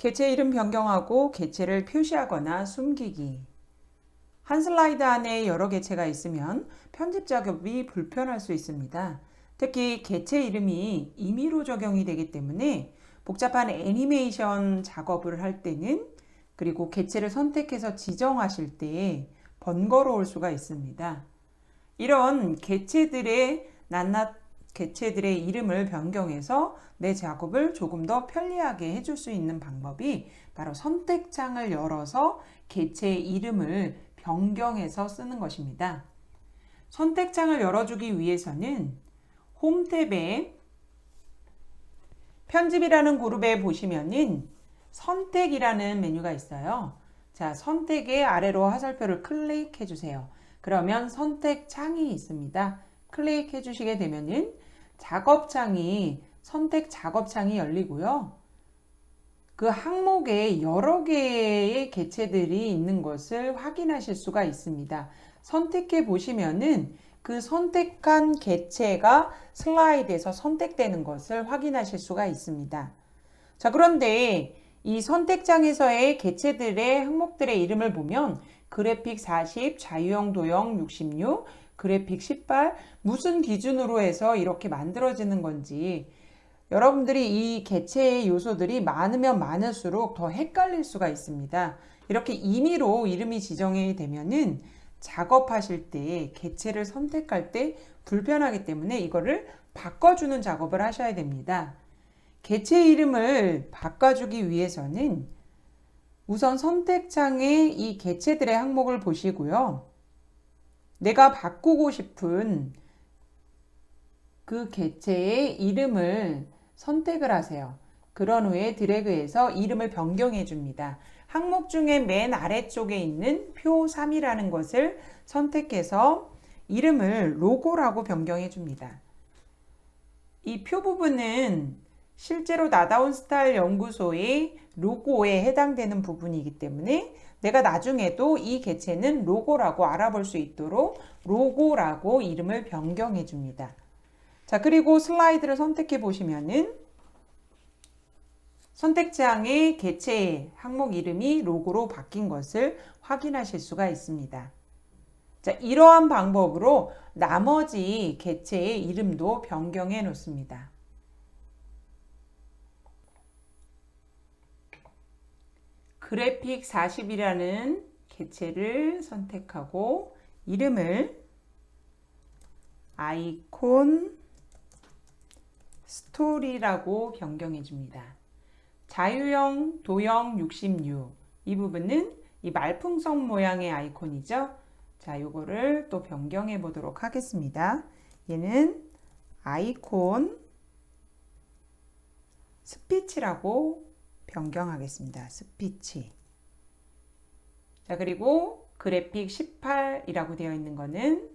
개체 이름 변경하고 개체를 표시하거나 숨기기. 한 슬라이드 안에 여러 개체가 있으면 편집 작업이 불편할 수 있습니다. 특히 개체 이름이 임의로 적용이 되기 때문에 복잡한 애니메이션 작업을 할 때는 그리고 개체를 선택해서 지정하실 때 번거로울 수가 있습니다. 이런 개체들의 낱낱 개체들의 이름을 변경해서 내 작업을 조금 더 편리하게 해줄 수 있는 방법이 바로 선택창을 열어서 개체의 이름을 변경해서 쓰는 것입니다. 선택창을 열어주기 위해서는 홈 탭에 편집이라는 그룹에 보시면은 선택이라는 메뉴가 있어요. 자, 선택의 아래로 화살표를 클릭해 주세요. 그러면 선택 창이 있습니다. 클릭해 주시게 되면은 작업창이 선택 작업창이 열리고요. 그 항목에 여러 개의 개체들이 있는 것을 확인하실 수가 있습니다. 선택해 보시면은 그 선택한 개체가 슬라이드에서 선택되는 것을 확인하실 수가 있습니다. 자, 그런데 이 선택장에서의 개체들의 항목들의 이름을 보면 그래픽 40, 자유형 도형 66, 그래픽 18 무슨 기준으로 해서 이렇게 만들어지는 건지 여러분들이 이 개체의 요소들이 많으면 많을수록 더 헷갈릴 수가 있습니다. 이렇게 임의로 이름이 지정이 되면은 작업하실 때 개체를 선택할 때 불편하기 때문에 이거를 바꿔주는 작업을 하셔야 됩니다. 개체 이름을 바꿔주기 위해서는 우선 선택창에 이 개체들의 항목을 보시고요. 내가 바꾸고 싶은 그 개체의 이름을 선택을 하세요. 그런 후에 드래그해서 이름을 변경해 줍니다. 항목 중에 맨 아래쪽에 있는 표 3이라는 것을 선택해서 이름을 로고라고 변경해 줍니다. 이 표 부분은 실제로 나다운 스타일 연구소의 로고에 해당되는 부분이기 때문에 내가 나중에도 이 개체는 로고라고 알아볼 수 있도록 로고라고 이름을 변경해 줍니다. 자, 그리고 슬라이드를 선택해 보시면은 선택장의 개체 항목 이름이 로고로 바뀐 것을 확인하실 수가 있습니다. 자, 이러한 방법으로 나머지 개체의 이름도 변경해 놓습니다. 그래픽 40이라는 개체를 선택하고 이름을 아이콘 스토리라고 변경해 줍니다. 자유형 도형 66. 이 부분은 이 말풍선 모양의 아이콘이죠. 자, 요거를 또 변경해 보도록 하겠습니다. 얘는 아이콘 스피치라고 변경하겠습니다. 스피치. 자, 그리고 그래픽 18이라고 되어 있는 거는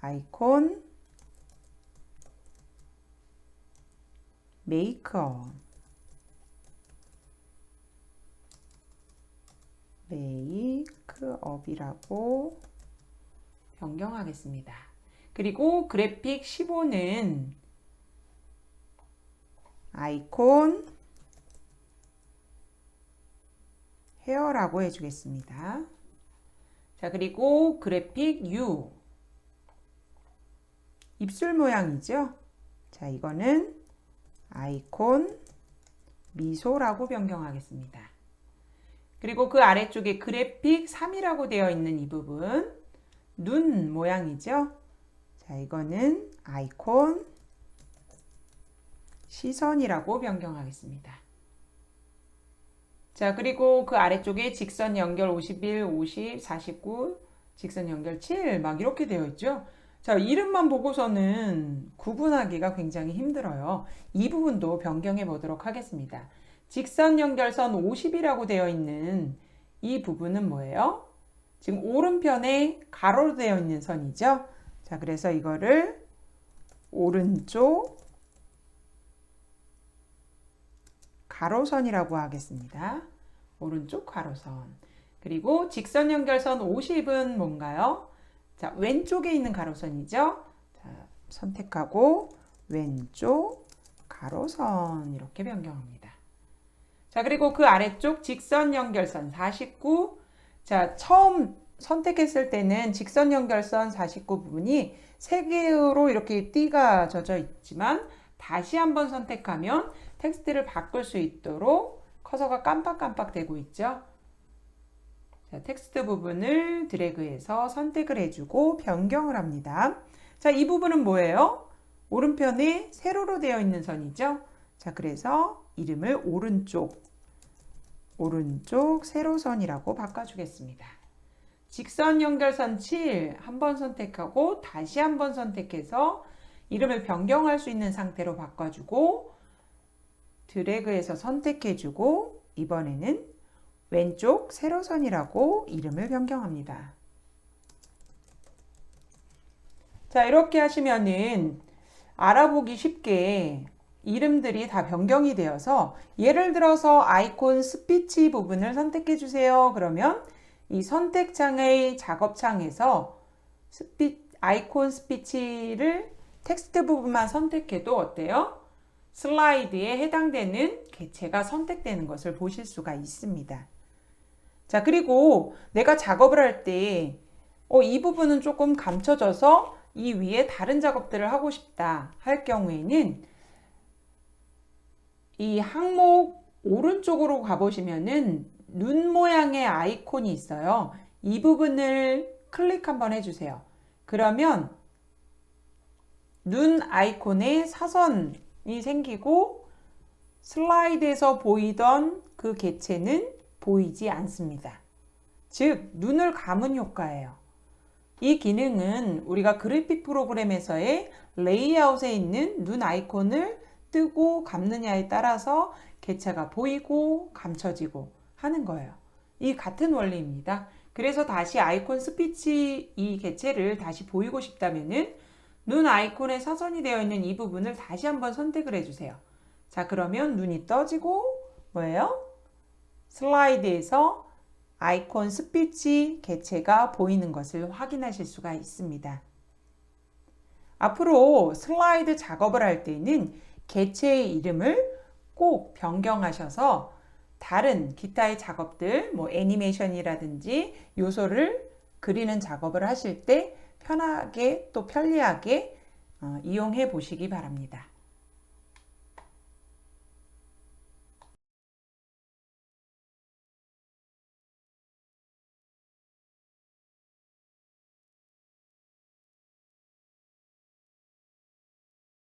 아이콘 메이크업 메이크업이라고 변경하겠습니다. 그리고 그래픽 15는 아이콘 헤어라고 해주겠습니다. 자, 그리고 그래픽 U 입술 모양이죠. 자, 이거는 아이콘 미소라고 변경하겠습니다. 그리고 그 아래쪽에 그래픽 3이라고 되어 있는 이 부분 눈 모양이죠. 자, 이거는 아이콘 시선이라고 변경하겠습니다. 자, 그리고 그 아래쪽에 직선 연결 51, 50, 49, 직선 연결 7, 막 이렇게 되어 있죠. 자, 이름만 보고서는 구분하기가 굉장히 힘들어요. 이 부분도 변경해 보도록 하겠습니다. 직선 연결선 50이라고 되어 있는 이 부분은 뭐예요? 지금 오른편에 가로로 되어 있는 선이죠. 자, 그래서 이거를 오른쪽 가로선이라고 하겠습니다. 오른쪽 가로선. 그리고 직선 연결선 50은 뭔가요? 자, 왼쪽에 있는 가로선이죠. 자, 선택하고 왼쪽 가로선 이렇게 변경합니다. 자, 그리고 그 아래쪽 직선 연결선 49. 자, 처음 선택했을 때는 직선 연결선 49 부분이 세 개로 이렇게 띠가 젖어 있지만 다시 한번 선택하면 텍스트를 바꿀 수 있도록 커서가 깜빡깜빡 되고 있죠. 자, 텍스트 부분을 드래그해서 선택을 해주고 변경을 합니다. 자, 이 부분은 뭐예요? 오른편에 세로로 되어 있는 선이죠. 자, 그래서 이름을 오른쪽, 오른쪽 세로선이라고 바꿔주겠습니다. 직선 연결선 7 한 번 선택하고 다시 한 번 선택해서 이름을 변경할 수 있는 상태로 바꿔주고 드래그해서 선택해주고 이번에는 왼쪽 세로선이라고 이름을 변경합니다. 자 이렇게 하시면은 알아보기 쉽게 이름들이 다 변경이 되어서 예를 들어서 아이콘 스피치 부분을 선택해 주세요. 그러면 이 선택창의 작업창에서 스피, 아이콘 스피치를 텍스트 부분만 선택해도 어때요? 슬라이드에 해당되는 개체가 선택되는 것을 보실 수가 있습니다. 자, 그리고 내가 작업을 할 때, 어, 이 부분은 조금 감춰져서 이 위에 다른 작업들을 하고 싶다 할 경우에는 이 항목 오른쪽으로 가보시면은 눈 모양의 아이콘이 있어요. 이 부분을 클릭 한번 해주세요. 그러면 눈 아이콘에 사선이 생기고 슬라이드에서 보이던 그 개체는 보이지 않습니다. 즉, 눈을 감은 효과예요. 이 기능은 우리가 그래픽 프로그램에서의 레이아웃에 있는 눈 아이콘을 뜨고 감느냐에 따라서 개체가 보이고 감춰지고 하는 거예요. 이 같은 원리입니다. 그래서 다시 아이콘 스피치 이 개체를 다시 보이고 싶다면은 눈 아이콘에 사선이 되어 있는 이 부분을 다시 한번 선택을 해주세요. 자, 그러면 눈이 떠지고 뭐예요? 슬라이드에서 아이콘 스피치 개체가 보이는 것을 확인하실 수가 있습니다. 앞으로 슬라이드 작업을 할 때는 개체의 이름을 꼭 변경하셔서 다른 기타의 작업들, 뭐 애니메이션이라든지 요소를 그리는 작업을 하실 때 편하게 또 편리하게 어, 이용해 보시기 바랍니다.